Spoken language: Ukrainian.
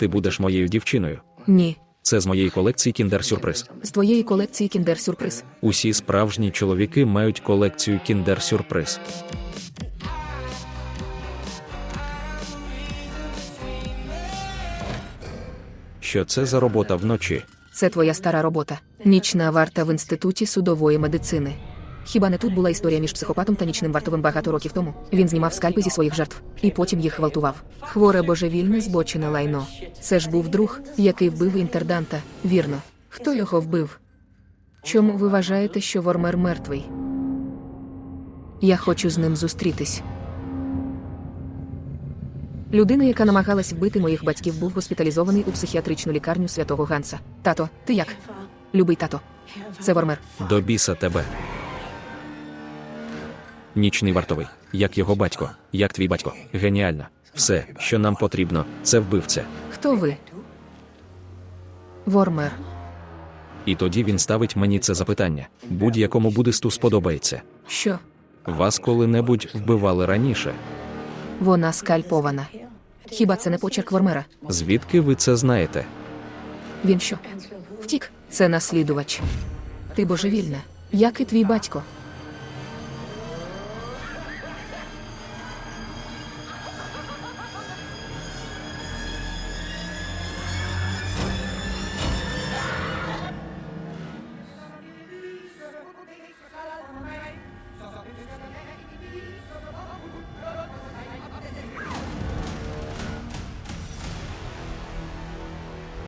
Ти будеш моєю дівчиною. Ні. Це з моєї колекції Kinder Сюрприз. З твоєї колекції Кіндер Сюрприз. Усі справжні чоловіки мають колекцію Kinder Сюрприз. Що це за робота вночі? Це твоя стара робота. Нічна варта в інституті судової медицини. Хіба не тут була історія між психопатом та нічним вартовим багато років тому? Він знімав скальпи зі своїх жертв і потім їх гвалтував. Хворе божевільне збочене лайно. Це ж був друг, який вбив інтерданта. Вірно. Хто його вбив? Чому ви вважаєте, що Вормер мертвий? Я хочу з ним зустрітись. Людина, яка намагалась вбити моїх батьків, був госпіталізований у психіатричну лікарню святого Ганса. Тато, ти як? Любий тато. Це Вормер. До біса тебе. Нічний вартовий, як його батько, як твій батько. Геніально. Все, що нам потрібно, це вбивця. Хто ви? Вормер. І тоді він ставить мені це запитання. Будь-якому буддисту сподобається. Що? Вас коли-небудь вбивали раніше. Вона скальпована. Хіба це не почерк Вормера? Звідки ви це знаєте? Він що? Втік. Це наслідувач. Ти божевільна, як і твій батько.